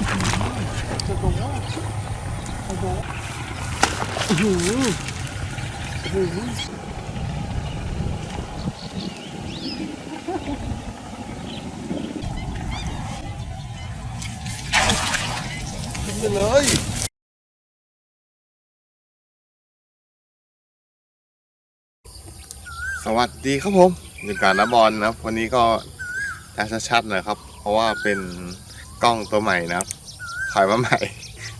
หือหือเลยสวัสดีครับผมอยู่การนับบอลนะครับ วันนี้ก็จะชัดๆหน่อยครับ เพราะว่าเป็น กล้องตัวใหม่นะครับถอยมาใหม่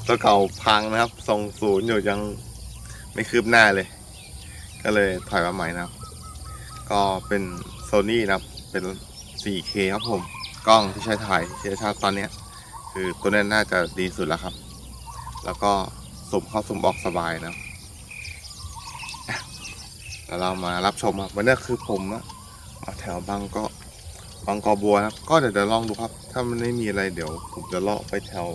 ตัวเก่าพังนะครับทรงศูนย์อยู่ยังไม่คืบหน้าเลย ก็เลยถอยมาใหม่นะครับ ก็เป็นโซนี่นะครับ เป็น 4K ครับผม กล้องที่ใช้ถ่ายที่ใช้ชาตอนนี้คือตัวนี้น่าจะดีสุดแล้วครับ แล้วก็สุ่มเข้าสุ่มออกสบายนะแล้วเรามารับชมครับวันนี้คือผมอะมาแถวบางก็บางกอบัวนะครับ ก็เดี๋ยวเดี๋ยวลองดูครับ ถ้ามันไม่มีอะไรเดี๋ยว ผมจะเลาะไปแถว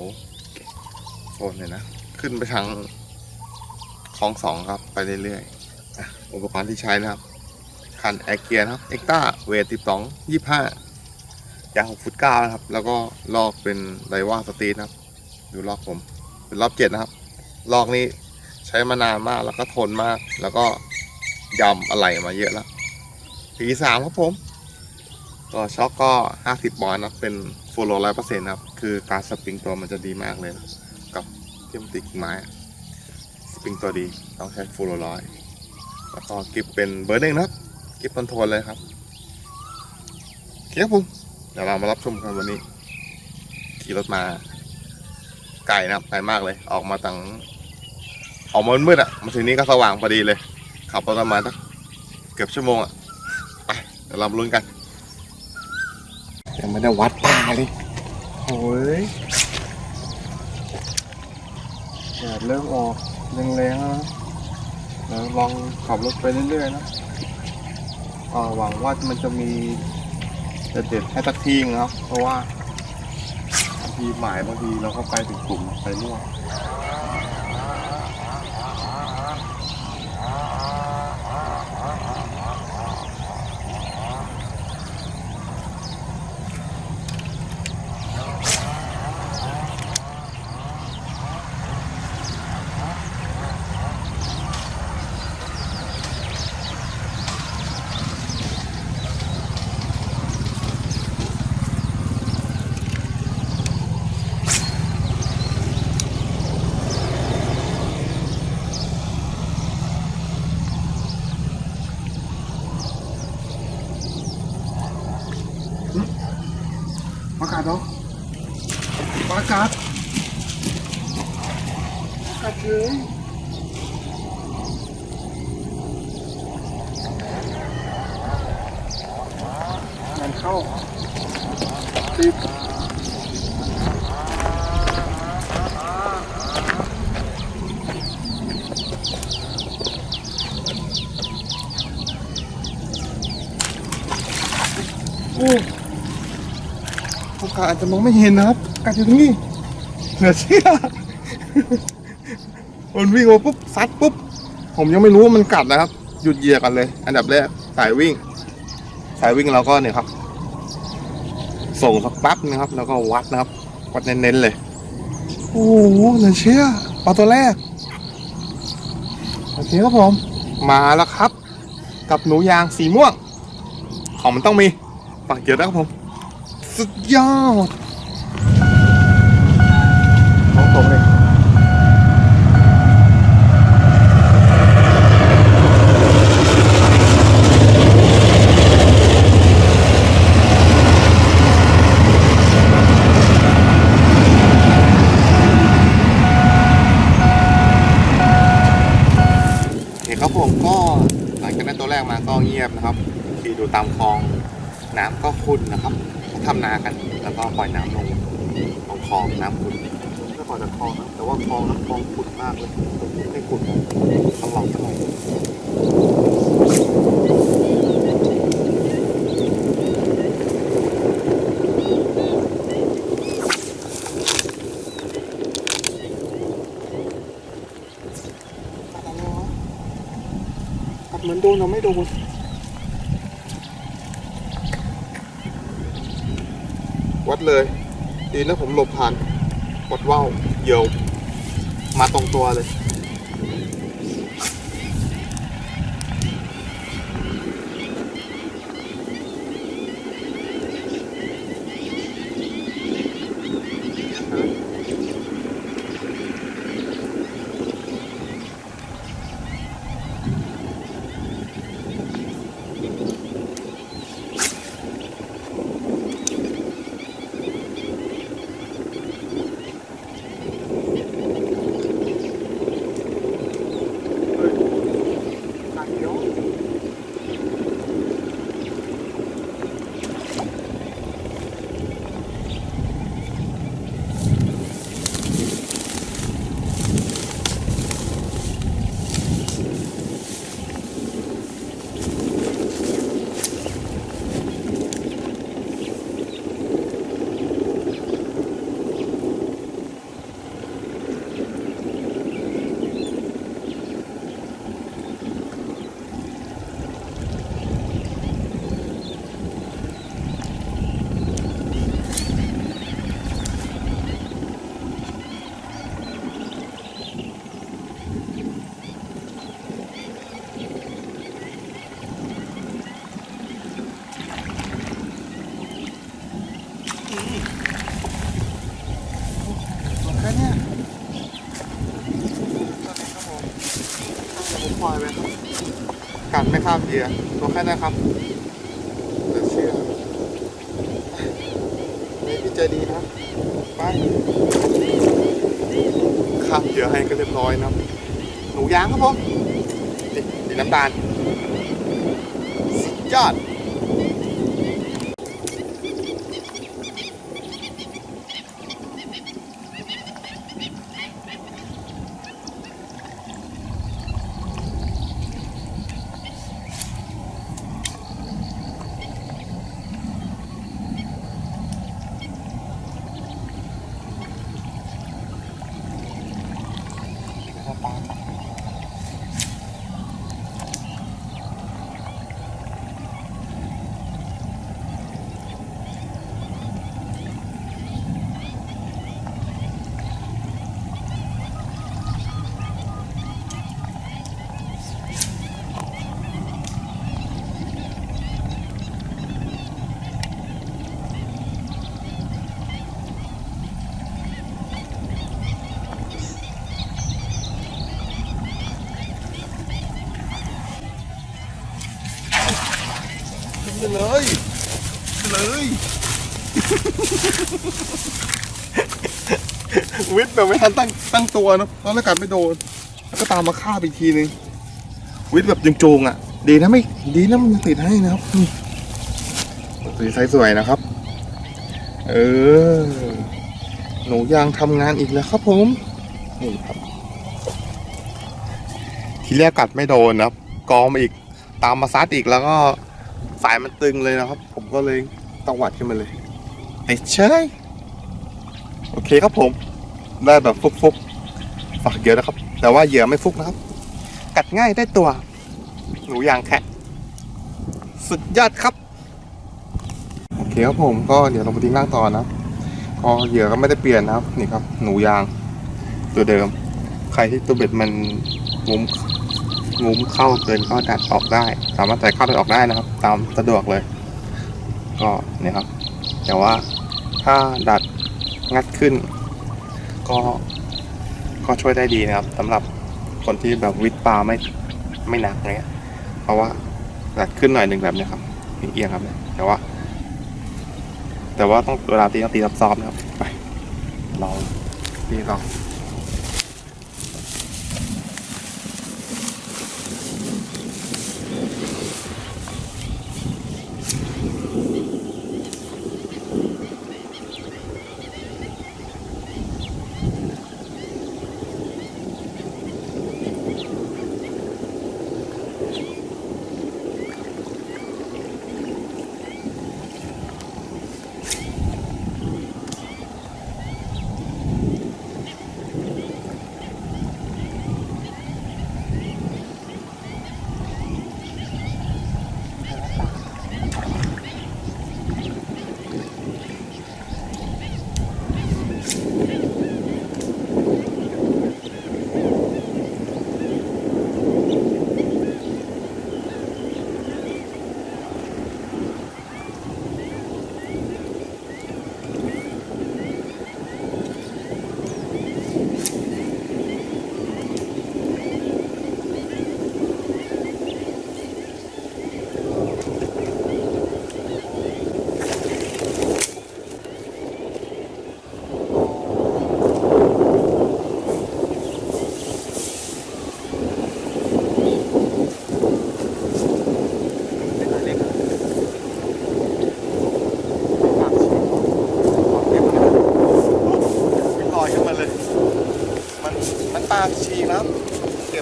โซนเลยนะ ขึ้นไปทางคลองสองครับ ไปเรื่อยๆอุปกรณ์ที่ใช้นะครับ คันแอร์เกียร์นะครับ เอ็กต้าเวทสิบสองยี่ห้ายางหกฟุตเก้านะครับ แล้วก็ลอกเป็นไดว่าสตรีนะครับ ดูลอกผม เป็นรอบเจ็ดนะครับ ลอกนี้ใช้มานานมากแล้วก็ทนมาก แล้วก็ยำอะไรมาเยอะแล้วปีสามครับผมก็ช็อคก็ห้าสิบบอลนะเป็น ฟูลโลร้อยเปอร์เซ็นต์ครับ คือการสปริงตัวมันจะดีมากเลย กับที่มันติดไม้ สปริงตัวดีต้องใช้ฟูลโลร้อยแล้วก็กิฟเป็นเบอร์หนึ่งนะครับ กิฟคอนโทรลเลยครับเคครับผมเดี๋ยวเรามารับชมกันวันนี้ ขี่รถมา ไกลนะครับไกลมากเลย ออกมาตั้งออกมามืดอะมาถึงนี้ก็สว่างพอดีเลย ขับรถประมาณสักเกือบชั่วโมงอะ ไป เดี๋ยวเรามาลุ้นกัน ยังไม่ได้วัดป่า เลยโอ้ยแดดเริ่มออกแรงๆแล้วนะเดี๋ยวลองขับรถไปเรื่อยๆนะก็หวังว่ามันจะมีเด็ดๆให้สักทีนะเพราะว่าบางทีหมายบางทีเราก็ไปถึงกลุ่มไปมั่ว ประกาศเหรอประกาศประกาศเลยงานเข้าติด โอ้โอกาสอาจจะมองไม่เห็นนะครับกาศอยู่ตรงนี้เหลือเชื่อมันวิ่งมาปุ๊บซัดปุ๊บ ผมยังไม่รู้ว่ามันกัดนะครับ หยุดเหยียกันเลย อันดับแรกสายวิ่ง สายวิ่งเราก็เนี่ยครับ ส่งสักแป๊บนะครับ แล้วก็วัดนะครับ วัดเน้นๆเลย โอ้โหเหลือเชื่อปลาตัวแรกโอเคครับผม มาแล้วครับ กับหนูยางสีม่วง ของมันต้องมี ฝากเกี่ยวนะครับผม สุดยอดน้องตรงเลยโอเคครับผมก็หลังจากนั้นตัวแรกมาก็เงียบนะครับขี่ดูตามคลองน้ำก็ขุ่นนะครับ ทำนากัน แล้วก็ปล่อยน้ำลงลงคลองน้ำขุ่นไม่ปล่อยจากคลองนะแต่ว่าคลองน้ำคลองขุ่นมากเลยไม่ขุ่นนะต้องลองสักหน่อยกัดเหมือนโดนเราไม่โดน วัด เลย ดีนะผมหลบผ่านกดว่าวเหยียวมาตรงตัวเลย ตัวแค่เนี้ยตัวนี้ครับผมตั้งแต่ผมปล่อยไปครับ ข้ามเหยื่อตัวแค่นั้นครับเหลือเชื่อนี่พี่ใจดีนะครับไปข้ามเหยื่อให้ก็เรียบร้อยนะหนูยางครับผมนี่สีน้ำตาลสุดยอด วิทย์แบบไม่ทันตั้งตั้งตัวนะตอนแรกกัดไม่โดนแล้วก็ตามมาฆ่าไปอีกทีนึงวิทย์แบบยังโจงอะ ดีนะไม่ดีนะมันยังติดให้นะครับนี่สีไซส์สวยนะครับ เออ หนูยางทำงานอีกแล้วครับผมนี่ครับทีแรกกัดไม่โดนนะครับ กองมาอีกตามมาซัดอีกแล้วก็สายมันตึงเลยนะครับ ผมก็เลยตวัดขึ้นมาเลยติดเชยโอเคครับผม ได้แบบฟุกๆฝากเยอะนะครับ แต่ว่าเหยื่อไม่ฟุกนะครับ กัดง่ายได้ตัว หนูยางแคะสุดยอดครับโอเคครับผมก็เดี๋ยวลงไปทิ้งล่างต่อนะก็เหยื่อก็ไม่ได้เปลี่ยนนะครับ นี่ครับ หนูยาง ตัวเดิม ใครที่ตัวเบ็ดมันงุ้มงุ้มเข้าเกินก็ดัดออกได้ สามารถใส่เข้าดัดออกได้นะครับ ตามสะดวกเลย ก็เนี่ยครับ แต่ว่าถ้าดัดงัดขึ้น ก็ก็ช่วยได้ดีนะครับสำหรับคนที่แบบวิดปลาไม่ไม่หนักเนี้ย เพราะว่าดัดขึ้นหน่อยหนึ่งแบบเนี้ยครับเอียงครับเนี่ยแต่ว่า แต่ว่าต้องเวลาตีต้องตีซับซอมนะครับ ไปลองตีลอง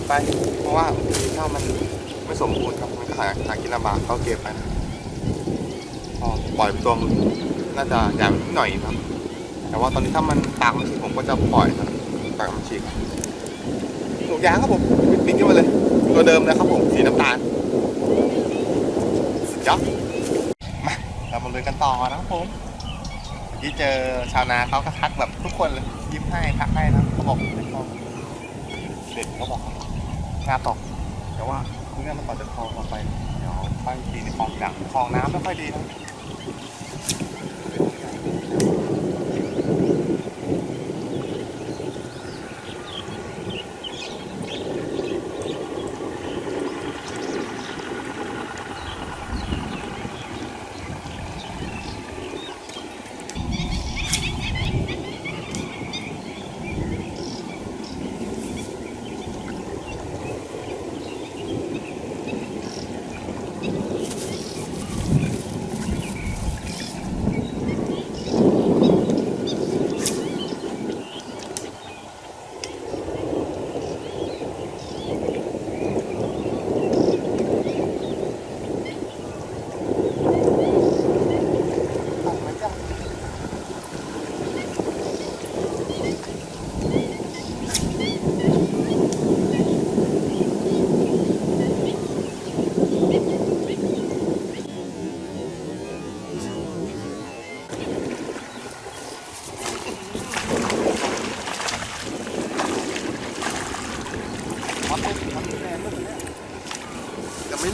โเพราะว่าถ้ามันไม่สมบูรณ์ครับ มันก็หาหากินลำบากก็เก็บไปนะปล่อยตัวน่าจะใหญ่นิดหน่อยครับ แต่ว่าตอนนี้ถ้ามันปากมันฉีกผมก็จะปล่อยครับปากมันฉีกหนูยางครับผมบินขึ้นมาเลยตัวเดิมเลยครับผมสีน้ำตาลสุดยอดมาเรามาเลยกันต่อนะครับผมที่เจอชาวนาเขาก็ทักแบบทุกคนเลยยิ้มให้ทักให้นะเขาบอกเด็ดเขาบอกงาตกแต่ว่าเมื่อมันต่อจากคองออไป เดี๋ยวค่อยทีในคลองดังคลองน้ำไม่ค่อยดีนะ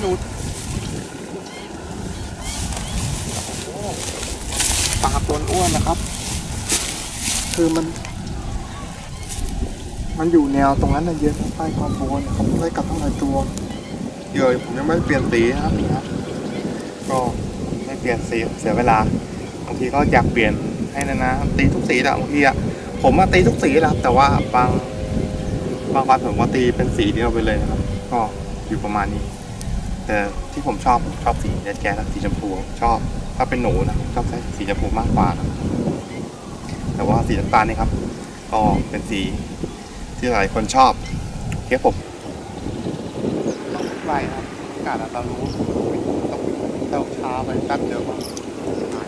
จะไม่นูดโอ้ปลาตัวอ้วนนะครับ คือมัน มันอยู่แนวตรงนั้นนะเยอะใต้ความโบนเขาไล่กลับทั้งหลายตัวเดี๋ยวผมยังไม่เปลี่ยนสีนะครับนะก็ไม่เปลี่ยนสีเสียเวลาบางทีก็อยากเปลี่ยนให้นะนะตีทุกสีแหละบางทีอะผมมาตีทุกสีและครับแต่ว่าบางบางวันผมก็ตีเป็นสีเดียวไปเลยนะครับ ก็อยู่ประมาณนี้ แต่ที่ผมชอบผมชอบสีแดดแก๊สสีชมพูชอบ ถ้าเป็นหนูนะชอบใช้สีชมพูมากกว่านะแต่ว่าสีน้ำตาลนี่ครับก็เป็นสีที่หลายคนชอบโอเคผมไปครับอากาศอาจจะรู้ต้องเต้าช้าไปแป๊บเดียวก็หาย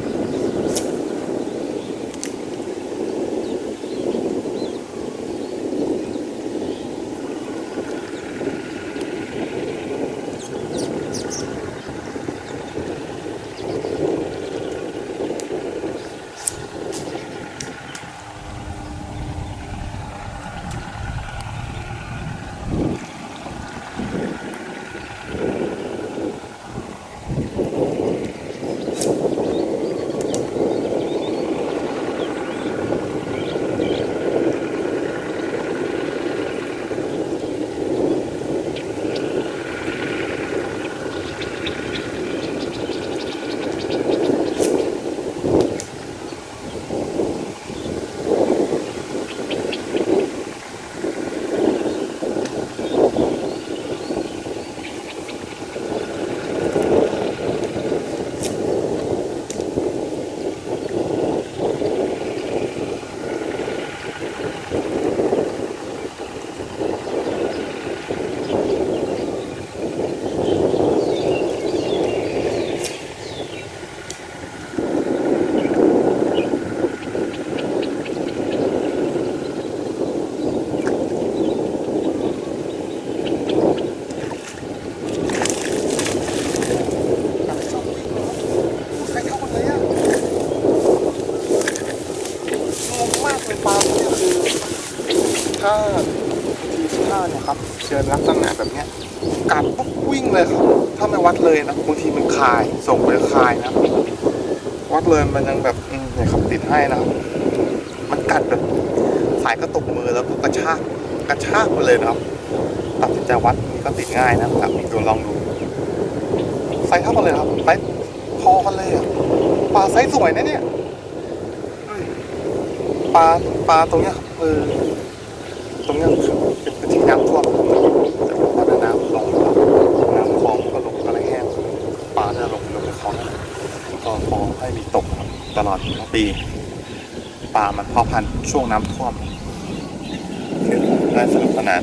ใครเข้ามาเลยอะงงมากเลยปลาเนี่ยคือถ้าทีท่าเนี่ยครับเจอลักษณะแบบเนี้ยกัดปุ๊บ วิ่งเลยครับถ้าไม่วัดเลยนะบางทีมันคายส่งไปคายนะ วัดเลยมันยังแบบเนี่ยครับติดให้นะครับมันกัดแบบสายกระตุกมือแล้วก็กระชากกระชากไปเลยนะครับตัดสินใจวัดนี่ก็ติดง่ายนะครับมีตัวลองดูไซส์เท่ากันเลยครับไซส์พอกันเลยอะปลาไซส์สวยนะเนี่ยเฮ้ยปลาปลาตรงเนี้ยเออตรงเนี้ย ก็ขอให้มีตกตลอดทั้งปีปลามันพ่อพันธุ์ช่วงน้ำท่วมโอผมได้สนุกสนาน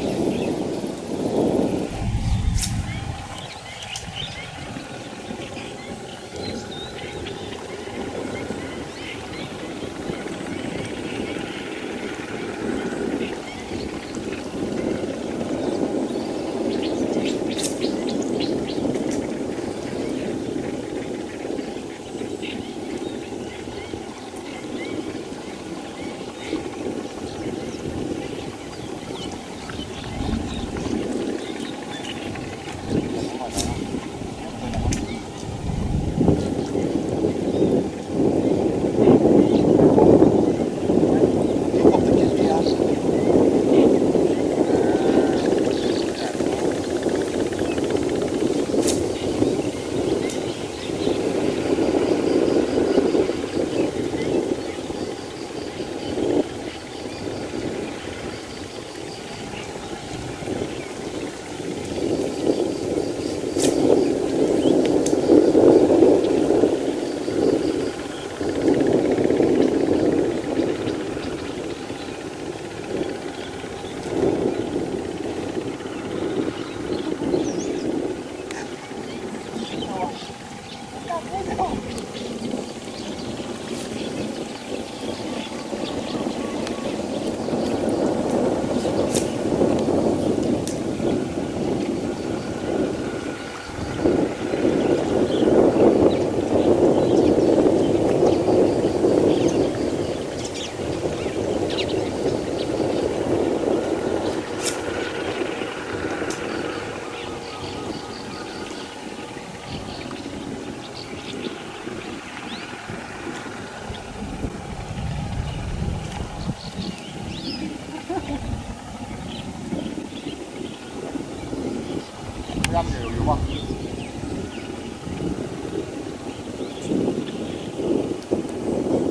ย่ยอ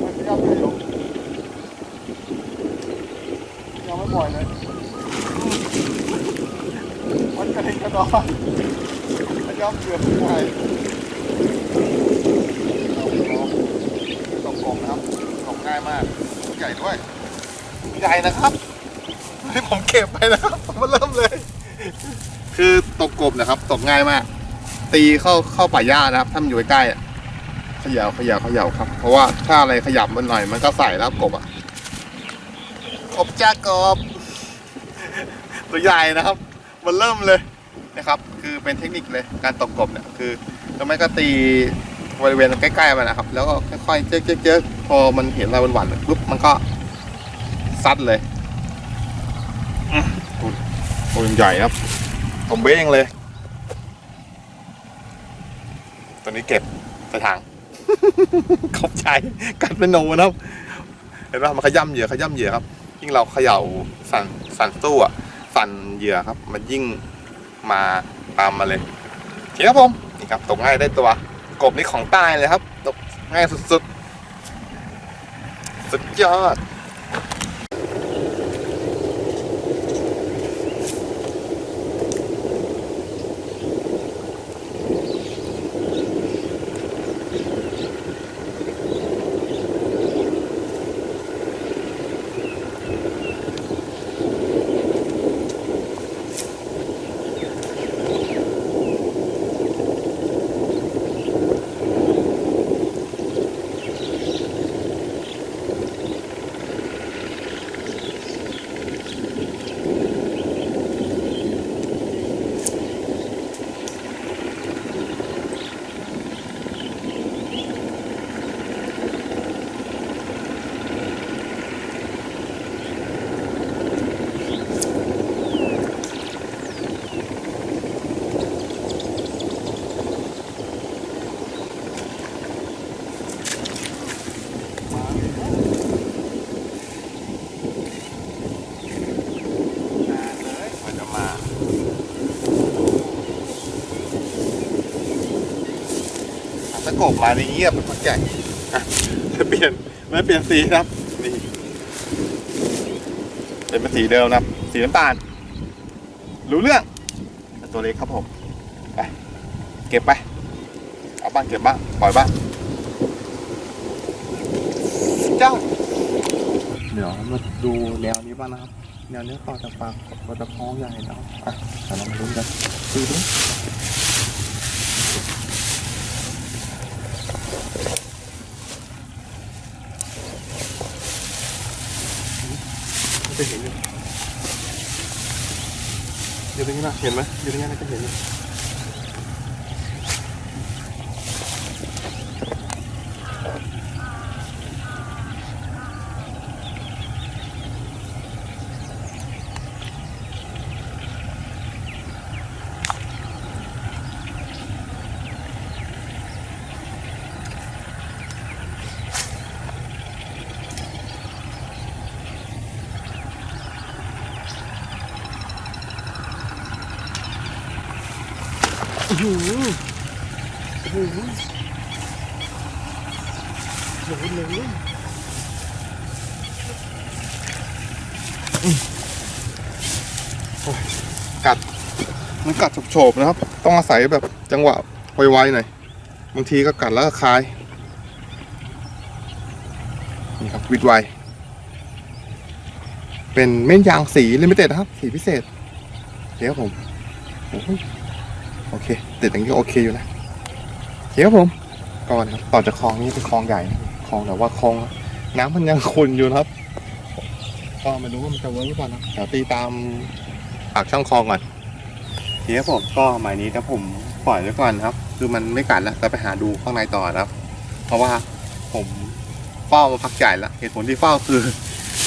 มันขย่ำเหยวอยู่ยังไม่ปล่อยเลยมันกระเด็นกระดอนขย่ำเหยวใหญ่ตกกลมนะครับตกง่ายมาก ใหญ่ด้วย ใหญ่นะครับที่ผมเก็บไปนะครับผมมาเริ่มเลย คือตกกบ นะครับ ตกง่ายมาก ตีเข้าเข้าป่าหญ้านะครับถ้ามันอยู่ใกล้ๆเขย่าเขย่าเขย่าครับ เพราะว่าถ้าอะไรขยับมันหน่อย มันก็ใส่แล้วกบอะกบจ้ากบตัวใหญ่นะครับ มันเริ่มเลยนะครับ คือเป็นเทคนิคเลยการตกกบเนี่ยคือทำไมก็ตีบริเวณใกล้ๆมันนะครับ แล้วก็ค่อยๆเจ๊กเจ๊กพอมันเห็นอะไรหวันๆปุ๊บมันก็ซัดเลยอืมตัวใหญ่ครับผมเบ้งเลย ตัวนี้เก็บใส่ถังขอบใจกัดเป็นโนนะครับ เห็นไหมมันขย่ำเหยื่อขย่ำเหยื่อครับ ยิ่งเราเขย่าสั่นสั่นตู้อะสั่นเหยื่อครับ มันยิ่งมาตามมาเลยโอเคครับผมนี่ครับตกง่ายได้ตัว กบนี่ของใต้เลยครับตกง่ายสุดๆ สุดยอด กบมาในเงียบเป็นคนใหญ่จะเปลี่ยนไม่เปลี่ยนสีครับนี่เป็นเป็นสีเดิมนะสีน้ำตาล รู้เรื่อง ตัวเล็กครับผมไปเก็บไป เอาบ้างเก็บบ้างปล่อยบ้างเจ้า เดี๋ยวมาดูแนวนี้บ้างนะครับ แนวนี้ต่อจากปากก็จะคล้องใหญ่นะครับอะเดี๋ยวเรามาลุ้นกันดูดิ จะเห็นอยู่อยู่ตรงนี้นะเห็นไหมอยู่ตรงนี้นะจะเห็นอยู่โอ้โหโอ้โหโหเลย กัด มันกัดโฉ บนะครับ ต้องอาศัยแบบจังหวะไวๆหน่อยบางทีก็กัดแล้วก็คายนี่ครับวิดไวเป็นเม่นยางสีลิมิเต็ดครับ สีพิเศษเดี๋ยวครับผมโอเคเด็ดอย่างนี้โอเคอยู่นะเดี๋ยวครับผมก่อนครับต่อจากคลองนี้เป็นคลองใหญ่คลองแต่ว่าคลองน้ำมันยังขุ่นอยู่นะครับ ก็ไม่รู้ว่ามันจะเวิร์กหรือเปล่านะเดี๋ยวตีตามปากช่องคลองก่อน เดี๋ยวผมก็หมายนี้ถ้าผมปล่อยไว้ก่อนครับ คือมันไม่กัดแล้วจะไปหาดูข้างในต่อครับ เพราะว่าผมเฝ้ามาพักใหญ่แล้วเหตุผลที่เฝ้าคือ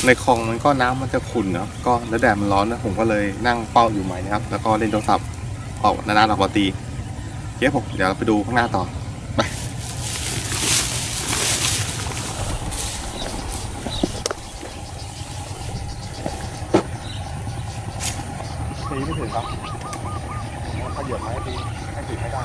ในคลองมันก็น้ำมันจะขุ่นเนาะก็แล้วแดดมันร้อนนะผมก็เลยนั่งเฝ้าอยู่ใหม่นะครับ แล้วก็เล่นโทรศัพท์ออกนานๆออกมาตีเดี๋ยวผมเดี๋ยวเราไปดูข้างหน้าต่อไปตีไม่ถึงครับ เหยียบไม้ดีให้ติดให้ได้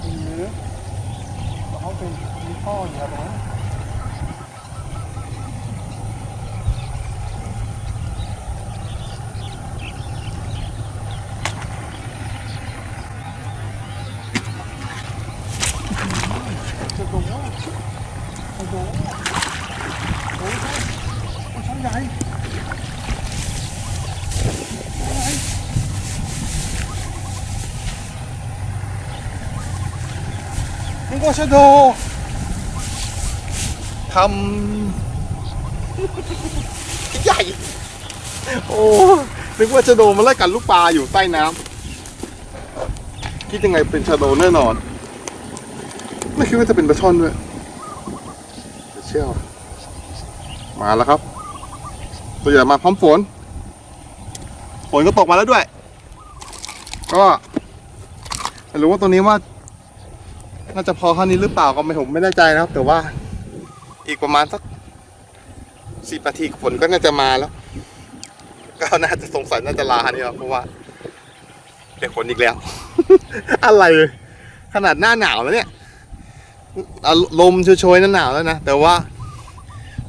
หรือเขาเป็นมีพ่ออยู่ครับผม จะโดนโอ้โหโอ้ยโอ้ยช่างใหญ่ช่างใหญ่ นึกว่าชโดทำใหญ่ โอ้นึกว่าชโดมันไล่กัดลูกปลาอยู่ใต้น้ำคิดยังไงเป็นชโดแน่นอน ไม่คิดว่าจะเป็นปลาช่อนด้วยเชื่อวมาแล้วครับ ตัวใหญ่มาพร้อมฝน ฝนก็ตกมาแล้วด้วย ก็ไม่รู้ว่าตัวนี้ว่า น่าจะพอเท่านี้หรือเปล่าก็ไม่ผมไม่แน่ใจนะครับ แต่ว่าอีกประมาณสักสิบนาทีฝนก็น่าจะมาแล้ว ก็น่าจะสงสัยน่าจะลาเนี่ยเพราะว่าเปียกฝนอีกแล้ว อะไร ขนาดหน้าหนาวแล้วเนี่ยอะลมโชยๆนั่นหนาวแล้วนะ แต่ว่า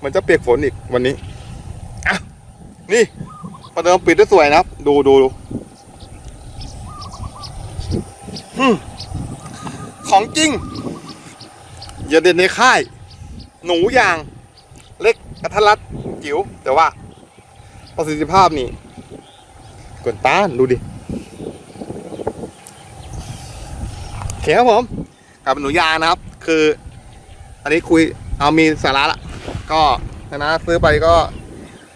มันจะเปียกฝนอีกวันนี้อะนี่ประเดิมปิดได้สวยนะครับ ดูดูดู ของจริง อย่าเด่นในค่าย หนูอย่าง เล็กกระทัดรัดจิ๋วแต่ว่า ประสิทธิภาพนี่กวนต้านดูดิโอเคครับผมกับหนูยางนะครับ คือ อันนี้คุยเอามีสาระละก็นะซื้อไปก็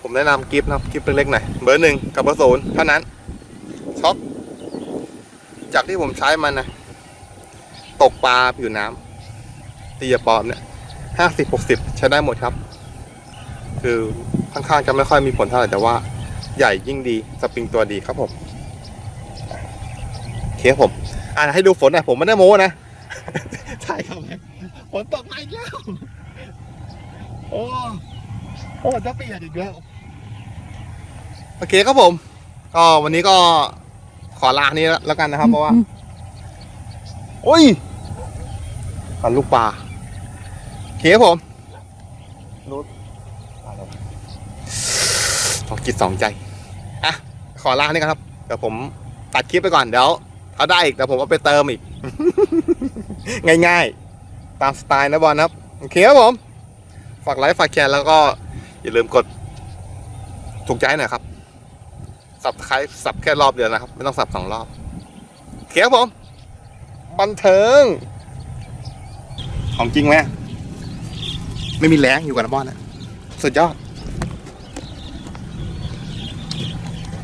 ผมแนะนำกิฟต์นะครับกิฟต์เล็กๆหน่อยเบอร์หนึ่งกับเบอร์ศูนย์เท่านั้นช็อคจากที่ผมใช้มันนะ ตกปลาผิวน้ำตียาปลอมเนี่ยห้าสิบหกสิบใช้ได้หมดครับ คือค่อนข้างจะไม่ค่อยมีผลเท่าไหร่แต่ว่าใหญ่ยิ่งดีสปริงตัวดีครับผมโอเคครับผม อ่าให้ดูฝนหน่อยผมไม่ได้โม้นะใช่ครับฝนตกมาอีกแล้วโอ้โอ้จะเปียกอีกแล้วโอเคครับผม ก็วันนี้ก็ขอลานี้แล้วกันนะครับเพราะว่า โอ้ย ปันลูกปลาโอเคครับผมรู้สองจิตสองใจอะขอลานี่กันครับเดี๋ยวผมตัดคลิปไปก่อนเดี๋ยวถ้าได้อีกเดี๋ยวผมเอาไปเติมอีก ง่ายๆ ตามสไตล์นะบอลนะครับโอเคครับผม ฝากไลค์ฝากแชร์แล้วก็อย่าลืมกดถูกใจหน่อยครับสับใครสับแค่รอบเดียวนะครับ ไม่ต้องสับสองรอบ โอเคครับผม บันเทิง ของจริงไหมไม่มีแรงอยู่กับน้ำบอลนะสุดยอด